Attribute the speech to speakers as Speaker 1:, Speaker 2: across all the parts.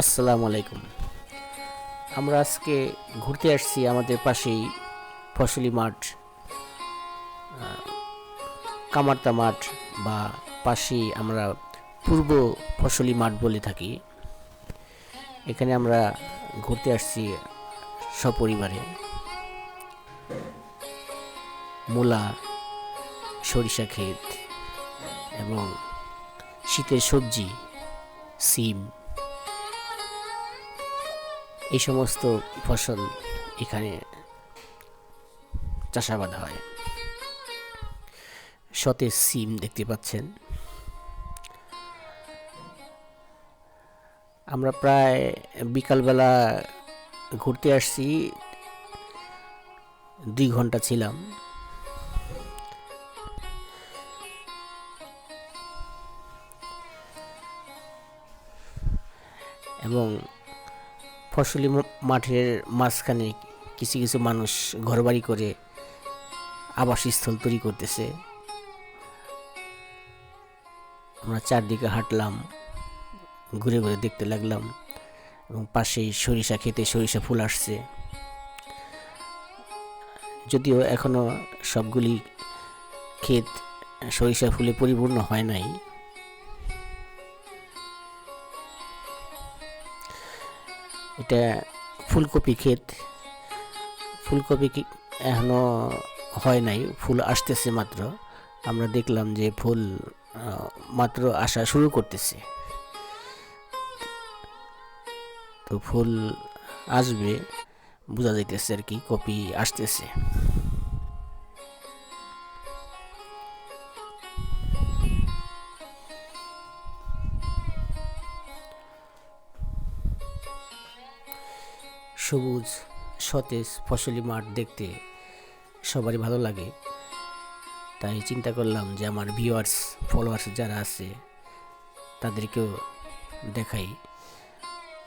Speaker 1: আসসালামু আলাইকুম। আমরা আজকে ঘুরতে আসছি আমাদের পাশেই ফসলি মাঠ কামারতা মাঠ বা পাশেই আমরা পূর্ব ফসলি মাঠ বলে থাকি। এখানে আমরা ঘুরতে আসছি সপরিবারে। মূলা, সরিষা ক্ষেত এবং শীতের সবজি, সিম এই সমস্ত ফসল এখানে চাষাবাদ হয়। সতেজ সিম দেখতে পাচ্ছেন। আমরা প্রায় বিকালবেলা ঘুরতে আসছি। দুই ঘণ্টা ছিলাম। এবং ফসলি মাঠের মাঝখানে কিছু কিছু মানুষ ঘরবাড়ি করে আবাসস্থল তৈরি করতেছে। আমরা চারদিকে হাঁটলাম, ঘুরে ঘুরে দেখতে লাগলাম এবং পাশেই সরিষা খেতে সরিষা ফুল আসছে। যদিও এখনও সবগুলি ক্ষেত সরিষা ফুলে পরিপূর্ণ হয় নাই এটা ফুলকপি ক্ষেত। ফুলকপি এখনও এখনও হয় নাই, ফুল আসতেছে মাত্র। আমরা দেখলাম যে ফুল মাত্র আসা শুরু করতেছে। তো ফুল আসবে, বোঝা যাইতেছে আর কি, কপি আসতেছে। সবুজ, সতেজ, ফসলি মাঠ দেখতে সবারই ভালো লাগে। তাই চিন্তা করলাম যে আমার ভিউয়ার্স ফলোয়ার্স যারা আছে, তাদেরকেও দেখাই।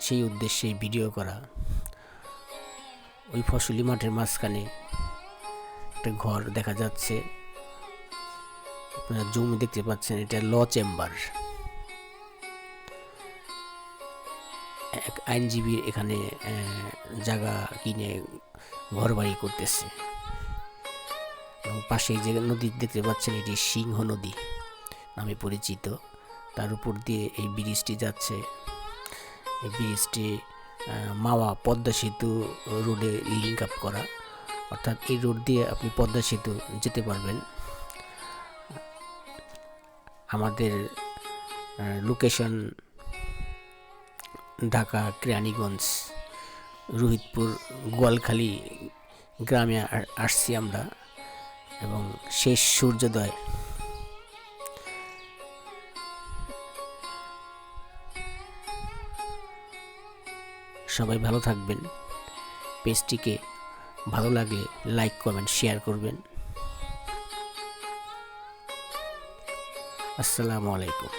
Speaker 1: সেই উদ্দেশ্যে ভিডিও করা। ওই ফসলি মাঠের মাঝখানে একটা ঘর দেখা যাচ্ছে। আপনারা জমি দেখতে পাচ্ছেন, এটা ল চেম্বার। এক আইনজীবী এখানে জায়গা কিনে ঘর বাড়ি করতেছে। এবং পাশে যে নদী দেখতে পাচ্ছেন, এটি সিংহ নদী নামে পরিচিত। তার উপর দিয়ে এই ব্রিজটি যাচ্ছে। এই ব্রিজটি মাওয়া পদ্মা সেতু রোডে লিঙ্ক আপ করা। অর্থাৎ এই রোড দিয়ে আপনি পদ্মা সেতু যেতে পারবেন। আমাদের লোকেশন ঢাকা, কেরানীগঞ্জ, রোহিতপুর, গোয়ালখালী গ্রামে আসছি আমরা এবং শেষ সূর্যোদয়। সবাই ভালো থাকবেন। পেজটিকে ভালো লাগলে লাইক, কমেন্ট, শেয়ার করবেন। আসসালামু আলাইকুম।